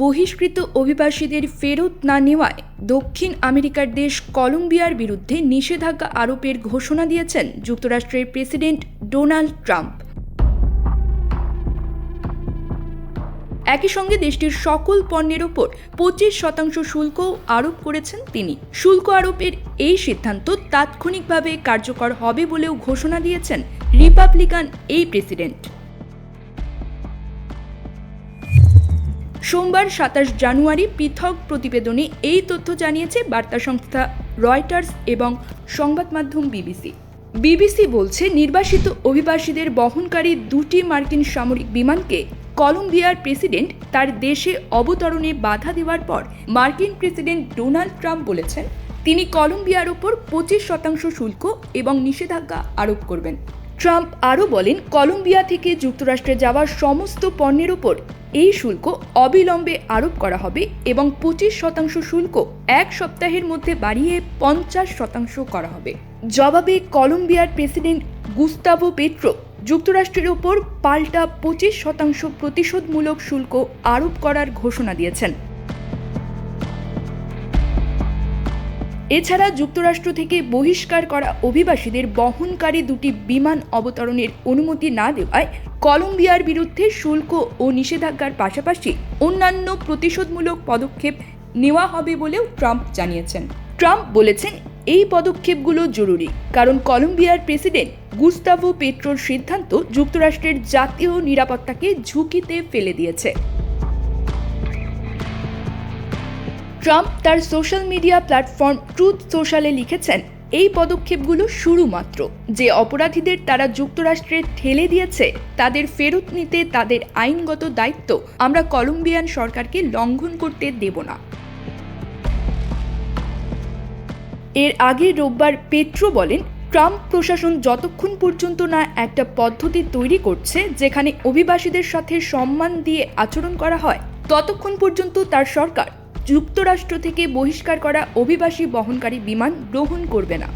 বহিষ্কৃত অভিবাসীদের ফেরত না নেওয়ায় দক্ষিণ আমেরিকার দেশ কলম্বিয়ার বিরুদ্ধে নিষেধাজ্ঞা আরোপের ঘোষণা দিয়েছেন যুক্তরাষ্ট্রের প্রেসিডেন্ট ডোনাল্ড ট্রাম্প। একই সঙ্গে দেশটির সকল পণ্যের ওপর পঁচিশ শতাংশ শুল্ক আরোপ করেছেন তিনি। শুল্ক আরোপের এই সিদ্ধান্ত তাৎক্ষণিকভাবে কার্যকর হবে বলেও ঘোষণা দিয়েছেন রিপাবলিকান এই প্রেসিডেন্ট। সোমবার সাতাশ জানুয়ারি পৃথক প্রতিবেদনে এই তথ্য জানিয়েছে বার্তা সংস্থা রয়টার্স এবং সংবাদ মাধ্যম বিবিসি। বিবিসি বলছে, নির্বাসিত অভিবাসীদের বহনকারী দুটি মার্কিন সামরিক বিমানকে কলম্বিয়ার প্রেসিডেন্ট তার দেশে অবতরণে বাধা দেওয়ার পর মার্কিন প্রেসিডেন্ট ডোনাল্ড ট্রাম্প বলেছেন, তিনি কলম্বিয়ার ওপর পঁচিশ শতাংশ শুল্ক এবং নিষেধাজ্ঞা আরোপ করবেন। ট্রাম্প আরও বলেন, কলম্বিয়া থেকে যুক্তরাষ্ট্রে যাওয়া সমস্ত পণ্যের ওপর এই শুল্ক অবিলম্বে আরোপ করা হবে এবং পঁচিশ শতাংশ শুল্ক এক সপ্তাহের মধ্যে বাড়িয়ে পঞ্চাশ শতাংশ করা হবে। জবাবে কলম্বিয়ার প্রেসিডেন্ট গুস্তাভো পেট্রো যুক্তরাষ্ট্রের ওপর পাল্টা পঁচিশ শতাংশ প্রতিশোধমূলক শুল্ক আরোপ করার ঘোষণা দিয়েছেন। এছাড়া যুক্তরাষ্ট্র থেকে বহিষ্কার করা অভিবাসীদের বহনকারী দুটি বিমান অবতরণের অনুমতি না দেওয়ায় কলম্বিয়ার বিরুদ্ধে শুল্ক ও নিষেধাজ্ঞার পাশাপাশি অন্যান্য প্রতিশোধমূলক পদক্ষেপ নেওয়া হবে বলেও ট্রাম্প জানিয়েছেন। ট্রাম্প বলেছেন, এই পদক্ষেপগুলো জরুরি, কারণ কলম্বিয়ার প্রেসিডেন্ট গুস্তাভো পেট্রোর সিদ্ধান্ত যুক্তরাষ্ট্রের জাতীয় নিরাপত্তাকে ঝুঁকিতে ফেলে দিয়েছে। ট্রাম্প তার সোশ্যাল মিডিয়া প্ল্যাটফর্ম ট্রুথ সোশ্যালে লিখেছেন, এই পদক্ষেপগুলো শুরু মাত্র। যে অপরাধীদের তারা যুক্তরাষ্ট্রে ঠেলে দিয়েছে, তাদের ফেরত নিতে তাদের আইনগত দায়িত্ব আমরা কলম্বিয়ান সরকারকে লঙ্ঘন করতে দেব না। এর আগে রোববার পেট্রো বলেন, ট্রাম্প প্রশাসন যতক্ষণ পর্যন্ত না একটা পদ্ধতি তৈরি করছে, যেখানে অভিবাসীদের সাথে সম্মান দিয়ে আচরণ করা হয়, ততক্ষণ পর্যন্ত তার সরকার যুক্তরাষ্ট্র থেকে বহিষ্কার করা অভিবাসী বহনকারী বিমান গ্রহণ করবে না।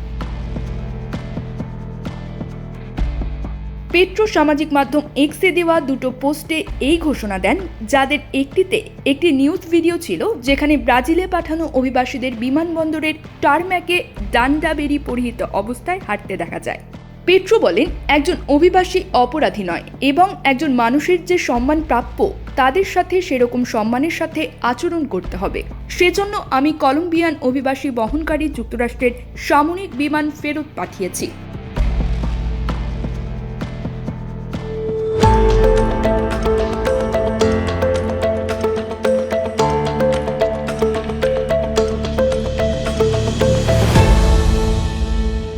পেট্রো সামাজিক মাধ্যম এক্সে দেওয়া দুটো পোস্টে এই ঘোষণা দেন, যাদের একটিতে একটি নিউজ ভিডিও ছিল যেখানে ব্রাজিলে পাঠানো অভিবাসীদের বিমানবন্দরের টারম্যাকে ডান্ডা বেরি পরিহিত অবস্থায় হাঁটতে দেখা যায়। পেট্রো বলেন, একজন অভিবাসী অপরাধী নয় এবং একজন মানুষের যে সম্মান প্রাপ্য তাদের সাথে সেরকম সম্মানের সাথে আচরণ করতে হবে। সেজন্য আমি কলম্বিয়ান অভিবাসী বহনকারী যুক্তরাষ্ট্রের সামরিক বিমান ফেরত পাঠিয়েছি।